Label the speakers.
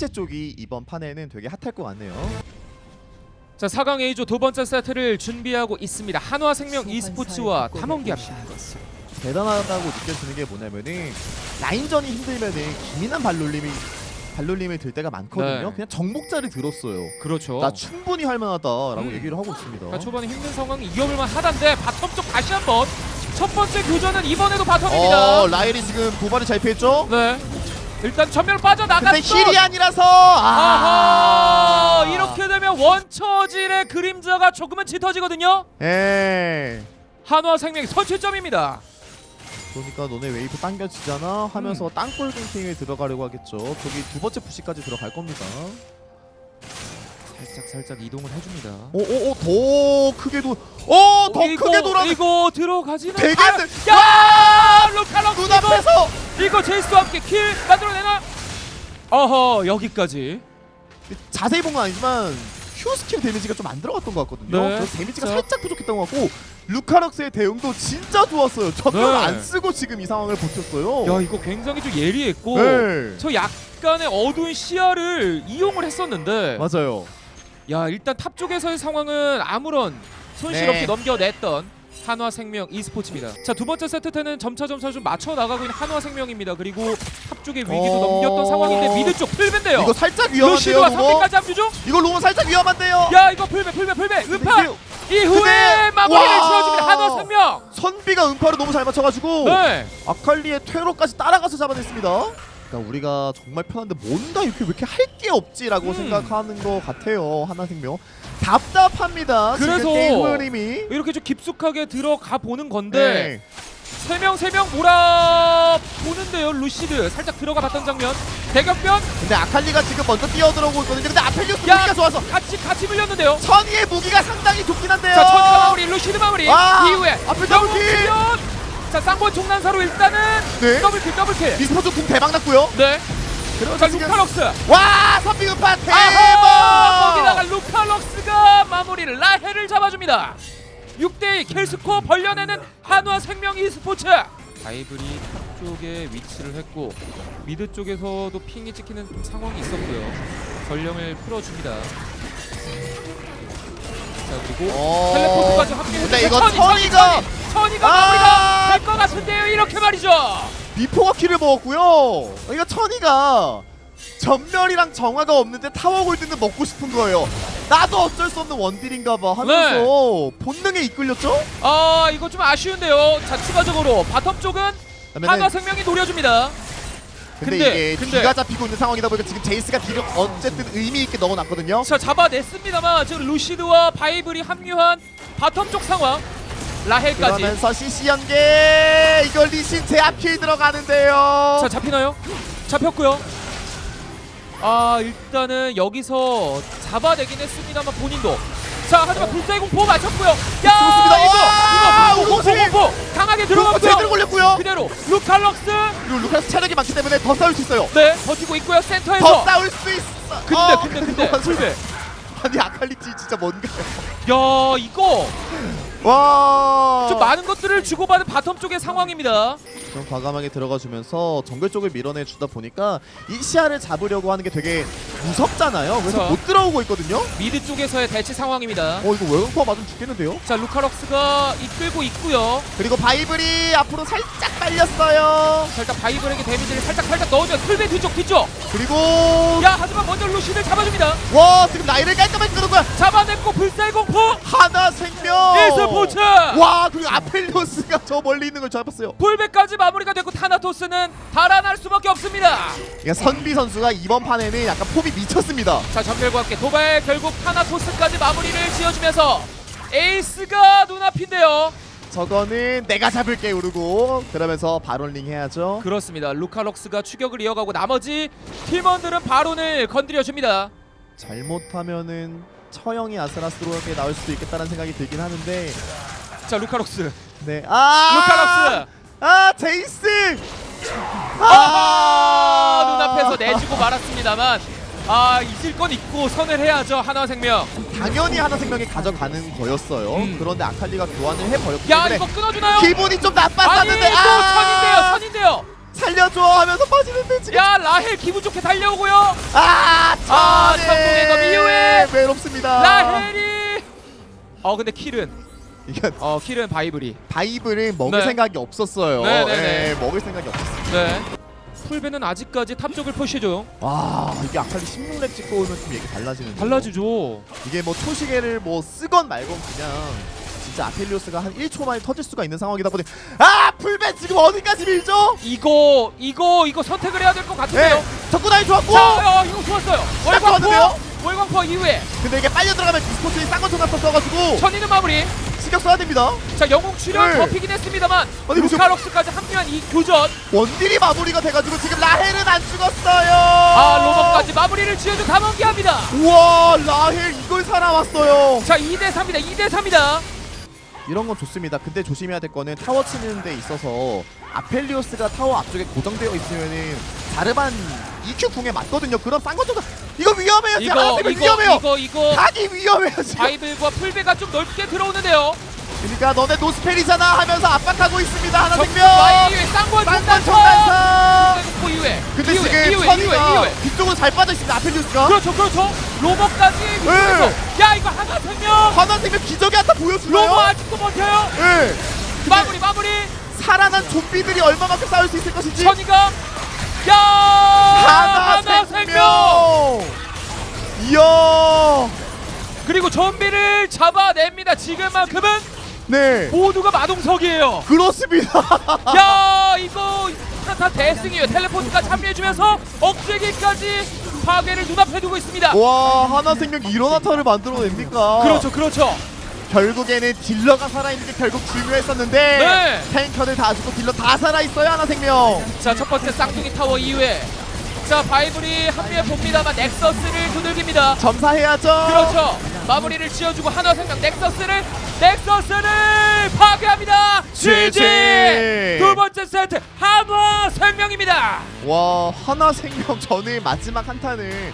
Speaker 1: 번째 쪽이 이번 판에는 되게 핫할 것 같네요.
Speaker 2: 자 4강 A조 두 번째 세트를 준비하고 있습니다. 한화생명 e스포츠와 탐험기합니다.
Speaker 1: 대단하다고 느껴지는 게 뭐냐면은 라인전이 힘들면은 기민한 발놀림이 발놀림을 들 때가 많거든요.
Speaker 2: 네.
Speaker 1: 그냥 정복자를 들었어요.
Speaker 2: 그렇죠.
Speaker 1: 나 충분히 할 만하다라고
Speaker 2: 음.
Speaker 1: 얘기를 하고 있습니다.
Speaker 2: 그러니까 초반에 힘든 상황이 이겨볼 만 하단데 바텀 쪽 다시 한번 첫 번째 교전은 이번에도 바텀입니다.
Speaker 1: 어, 라일이 지금 도발을 잘 피했죠?
Speaker 2: 네. 일단 전면 빠져나갔어.
Speaker 1: 근데 힐이 아니라서 아.
Speaker 2: 아하 이렇게 되면 원처질의 그림자가 조금은 짙어지거든요.
Speaker 1: 예.
Speaker 2: 한화 생명 선취점입니다.
Speaker 1: 그러니까 너네 웨이브 당겨지잖아 하면서
Speaker 2: 음.
Speaker 1: 땅굴 갱킹에 들어가려고 하겠죠. 저기 두 번째 푸시까지 들어갈 겁니다.
Speaker 2: 살짝 살짝 이동을 해줍니다.
Speaker 1: 오오오 더 크게도 어더
Speaker 2: 이거,
Speaker 1: 크게 돌아
Speaker 2: 이거 들어가지는
Speaker 1: 되게
Speaker 2: 아. 야 루카럭스
Speaker 1: 눈앞에서
Speaker 2: 이거, 제이스와 함께 킬 만들어내나? 어허 여기까지.
Speaker 1: 자세히 본 건 아니지만 Q 스킬 데미지가 좀 안 들어갔던 것 같거든요.
Speaker 2: 네.
Speaker 1: 그래서 데미지가
Speaker 2: 자.
Speaker 1: 살짝 부족했던 것 같고 루카럭스의 대응도 진짜 좋았어요. 전면
Speaker 2: 네.
Speaker 1: 안 쓰고 지금 이 상황을 버텼어요.
Speaker 2: 야 이거 굉장히 좀 예리했고
Speaker 1: 네.
Speaker 2: 저 약간의 어두운 시야를 이용을 했었는데
Speaker 1: 맞아요.
Speaker 2: 야 일단 탑 쪽에서의 상황은 아무런 손실
Speaker 1: 네.
Speaker 2: 없이 넘겨냈던 한화생명 e스포츠입니다. 자 두 번째 세트 때는 점차 점차 좀 맞춰 나가고 있는 한화생명입니다. 그리고 탑 쪽의 위기도
Speaker 1: 어.
Speaker 2: 넘겼던 상황인데 미드 쪽 풀벤데요.
Speaker 1: 이거 살짝 위험한데요,
Speaker 2: 루시드와
Speaker 1: 로모.
Speaker 2: 3피까지 합류죠?
Speaker 1: 이거 로모 살짝 위험한데요.
Speaker 2: 야 이거 풀벤 풀벤 풀벤 음파 이후에 마무리를
Speaker 1: 와.
Speaker 2: 지어줍니다 한화생명.
Speaker 1: 선비가 음파를 너무 잘 맞춰가지고
Speaker 2: 네.
Speaker 1: 아칼리의 퇴로까지 따라가서 잡아냈습니다. 그러니까 우리가 정말 편한데 뭔가 이렇게 왜 이렇게 할 게 없지라고
Speaker 2: 음.
Speaker 1: 생각하는 것 같아요 하나생명 답답합니다.
Speaker 2: 그래서
Speaker 1: 지금 게임 흐름이
Speaker 2: 이렇게 좀 깊숙하게 들어가 보는 건데
Speaker 1: 네.
Speaker 2: 세명 세 명 몰아 보는데요 루시드 살짝 들어가 봤던 장면 대격변
Speaker 1: 근데 아칼리가 지금 먼저 뛰어들어오고 있거든요. 근데 아펠리오스
Speaker 2: 야!
Speaker 1: 무기가 좋아서
Speaker 2: 같이 같이 물렸는데요.
Speaker 1: 천이의 무기가 상당히 좋긴 한데요.
Speaker 2: 자 천사 마무리 루시드 마무리
Speaker 1: 와!
Speaker 2: 이후에
Speaker 1: 더블킬!
Speaker 2: 자 쌍권 총난사로 일단은
Speaker 1: 네.
Speaker 2: 더블킬 더블킬
Speaker 1: 미스터 쪽궁 대박 났고요.
Speaker 2: 네.
Speaker 1: 그리고
Speaker 2: 자
Speaker 1: 지금
Speaker 2: 루카럭스
Speaker 1: 와 선비 음파 대박.
Speaker 2: 아하 거기다가 루카럭스가 마무리를 라헬을 잡아줍니다 6대2 킬스코어 벌려내는 한화 생명 e스포츠 바이블이 탑 쪽에 위치를 했고 미드 쪽에서도 핑이 찍히는 좀 상황이 있었고요 전령을 풀어줍니다 자 그리고
Speaker 1: 어.
Speaker 2: 텔레포트까지 함께
Speaker 1: 근데 이거
Speaker 2: 천이, 천이,
Speaker 1: 천이가-
Speaker 2: 천이, 천이가
Speaker 1: 아!
Speaker 2: 마무리가 될 것 같은데요 이렇게 말이죠
Speaker 1: 미포가 키를 먹었고요. 이거 천이가 전멸이랑 정화가 없는데 타워 골드는 먹고 싶은 거예요. 나도 어쩔 수 없는 원딜인가봐 하면서
Speaker 2: 네.
Speaker 1: 본능에 이끌렸죠.
Speaker 2: 아 이거 좀 아쉬운데요 자 추가적으로 바텀 쪽은
Speaker 1: 그다음에는
Speaker 2: 한화 생명이 노려줍니다
Speaker 1: 근데,
Speaker 2: 근데,
Speaker 1: 이게
Speaker 2: 근데.
Speaker 1: 뒤가 잡히고 있는 상황이다 보니까 지금 제이스가 뒤를 어쨌든 의미 있게 넣어놨거든요.
Speaker 2: 자 잡아냈습니다만 지금 루시드와 바이블이 합류한 바텀 쪽 상황 라헬까지
Speaker 1: 그러면서 CC 연계 이걸 리신 제압킬 들어가는데요.
Speaker 2: 자 잡히나요? 잡혔고요 아 일단은 여기서 잡아내긴 했습니다만 본인도 자 하지만 불사의 공포 맞췄고요 야
Speaker 1: 좋습니다.
Speaker 2: 이거
Speaker 1: 와,
Speaker 2: 이거 공포. 공포 강하게
Speaker 1: 제대로
Speaker 2: 들어가고요
Speaker 1: 걸렸고요.
Speaker 2: 그대로 루칼럭스
Speaker 1: 그리고 루카스 체력이 많기 때문에 더 싸울 수 있어요.
Speaker 2: 네 버티고 있고요
Speaker 1: 더
Speaker 2: 센터에서
Speaker 1: 싸울 수 있어.
Speaker 2: 근데
Speaker 1: 어,
Speaker 2: 근데 근데
Speaker 1: 이거 아니 아칼리치 진짜 뭔가요?
Speaker 2: 야 이거
Speaker 1: 와.
Speaker 2: 좀 많은 것들을 주고받은 바텀 쪽의 상황입니다
Speaker 1: 좀 과감하게 들어가 주면서 정글 쪽을 밀어내 주다 보니까 이 시야를 잡으려고 하는 게 되게 무섭잖아요. 그래서
Speaker 2: 그렇죠.
Speaker 1: 못 들어오고 있거든요.
Speaker 2: 미드 쪽에서의 대치 상황입니다
Speaker 1: 어 이거 외곽파 맞으면 죽겠는데요.
Speaker 2: 자 루카럭스가 이끌고 있고요
Speaker 1: 그리고 바이블이 앞으로 살짝 빨렸어요.
Speaker 2: 자 일단 바이블에게 데미지를 살짝 살짝 넣어줘요 풀배 뒤쪽 뒤쪽
Speaker 1: 그리고
Speaker 2: 야 하지만 먼저 루시를 잡아줍니다
Speaker 1: 와 지금 나이를 깔끔하게 끄는 거야.
Speaker 2: 잡아냈고 불사의 공포
Speaker 1: 하나 생명.
Speaker 2: e스 포츠
Speaker 1: 와 그리고 아펠리오스가 저 멀리 있는 걸 잡았어요.
Speaker 2: 풀배까지 마무리가 됐고 타나토스는 달아날 수밖에 없습니다
Speaker 1: 그러니까 선비 선수가 이번 판에는 약간 폼이 미쳤습니다.
Speaker 2: 자 전멸과 함께 도발 결국 타나토스까지 마무리를 지어주면서 에이스가 눈앞인데요
Speaker 1: 저거는 내가 잡을게 우르고 그러면서 바론링 해야죠.
Speaker 2: 그렇습니다 루카럭스가 추격을 이어가고 나머지 팀원들은 바론을 건드려줍니다
Speaker 1: 잘못하면은 처형이 아슬아슬하게 나올 수도 있겠다는 생각이 들긴 하는데
Speaker 2: 자 루카럭스
Speaker 1: 네. 아!
Speaker 2: 루카럭스
Speaker 1: 아, 제이스!
Speaker 2: 아 눈앞에서 내주고 말았습니다만 아 잊을 건 잊고 선을 해야죠 한화생명
Speaker 1: 당연히 하나생명이 가져가는 거였어요.
Speaker 2: 음.
Speaker 1: 그런데 아칼리가 교환을 해버렸기
Speaker 2: 야
Speaker 1: 때문에
Speaker 2: 이거 끊어주나요?
Speaker 1: 기분이 좀
Speaker 2: 아니
Speaker 1: 나빴었는데
Speaker 2: 또 선인데요 선인데요
Speaker 1: 살려줘 하면서
Speaker 2: 야 라헬 기분 좋게 달려오고요.
Speaker 1: 아
Speaker 2: 아, 천국의 검 이후에
Speaker 1: 외롭습니다
Speaker 2: 라헬이. 어 근데 킬은
Speaker 1: 이게
Speaker 2: 어 킬은 바이블이.
Speaker 1: 바이블은 먹을
Speaker 2: 네.
Speaker 1: 생각이 없었어요
Speaker 2: 네, 네, 네.
Speaker 1: 예, 먹을 생각이 없었어요
Speaker 2: 네. 풀배는 아직까지 탑 쪽을 푸시죠.
Speaker 1: 와 이게 아칼리 16렙 찍고 오면 좀 얘기 달라지는
Speaker 2: 달라지죠.
Speaker 1: 이게 뭐 초시계를 뭐 쓰건 말건 그냥 진짜 아펠리오스가 한 1초 만에 터질 수가 있는 상황이다 보니 아 풀벤 지금 어디까지 밀죠?
Speaker 2: 이거 이거 이거 선택을 해야 될 것 같은데요.
Speaker 1: 네 접근하기 좋았고
Speaker 2: 자, 어, 이거 좋았어요.
Speaker 1: 좋았는데요?
Speaker 2: 월광포 월광포 이후에
Speaker 1: 근데 이게 빨려 들어가면 디스코트에 쌍권 전화서 써가지고
Speaker 2: 천이는 마무리.
Speaker 1: 신경 써야 됩니다
Speaker 2: 자 영웅 출연
Speaker 1: 네.
Speaker 2: 접히긴 했습니다만
Speaker 1: 아니, 무슨-
Speaker 2: 루카럭스까지 합류한 이 교전
Speaker 1: 원딜이 마무리가 돼가지고 지금 라헬은 안 죽었어요
Speaker 2: 아 로버까지 마무리를 지어준 담원기합니다.
Speaker 1: 우와 라헬 이걸 살아왔어요
Speaker 2: 자 2대 3이다 2대 3이다.
Speaker 1: 이런 건 좋습니다. 근데 조심해야 될 거는 타워 치는 데 있어서 아펠리오스가 타워 앞쪽에 고정되어 있으면은 자르반 EQ 궁에 맞거든요. 그런 쌍권 전화 이거 위험해요 지금
Speaker 2: 이거 이거
Speaker 1: 위험해요.
Speaker 2: 이거 이거.
Speaker 1: 각이 위험해요 지금
Speaker 2: 바이블과 풀베가 좀 넓게 들어오는데요.
Speaker 1: 그러니까 너네 노스펠이잖아 하면서 압박하고 있습니다 하나
Speaker 2: 정
Speaker 1: 생명.
Speaker 2: 쌍권
Speaker 1: 쌍권
Speaker 2: 이후에
Speaker 1: 근데
Speaker 2: 이후에,
Speaker 1: 지금
Speaker 2: 이후에
Speaker 1: 천이가
Speaker 2: 이후에 이후에.
Speaker 1: 뒤쪽으로 잘 빠져 있습니다 아펠리오스가.
Speaker 2: 그렇죠 그렇죠 로버까지 위쪽에서 야 이거 하나 생명
Speaker 1: 하나 생명 기적이 한타 보여주나요?
Speaker 2: 로버 아직도 버텨요.
Speaker 1: 예.
Speaker 2: 마무리 마무리
Speaker 1: 살아난 좀비들이 얼마만큼 싸울 수 있을 것인지
Speaker 2: 천이가 야
Speaker 1: 하나,
Speaker 2: 하나
Speaker 1: 생명.
Speaker 2: 생명
Speaker 1: 이야
Speaker 2: 그리고 좀비를 잡아냅니다. 지금만큼은
Speaker 1: 네
Speaker 2: 모두가 마동석이에요.
Speaker 1: 그렇습니다
Speaker 2: 야 이거 다 대승이에요. 텔레포트가 참여해주면서 억제기까지 파괴를 눈앞에 두고 있습니다.
Speaker 1: 와 하나 생명 이런 한타를 만들어냅니까
Speaker 2: 그렇죠 그렇죠.
Speaker 1: 결국에는 딜러가 살아있는 게 결국 중요했었는데
Speaker 2: 네.
Speaker 1: 탱커들 다 죽고 딜러 다 살아있어요 하나 생명
Speaker 2: 자 첫 번째 쌍둥이 타워 이후에 자 바이블이 합류해 봅니다만 넥서스를 두들깁니다.
Speaker 1: 점사해야죠
Speaker 2: 그렇죠. 마무리를 지어주고 한화 생명 넥서스를 넥서스를 파괴합니다.
Speaker 1: GG.
Speaker 2: 두 번째 세트 한화 생명입니다.
Speaker 1: 와 하나 생명 전의 마지막 한타는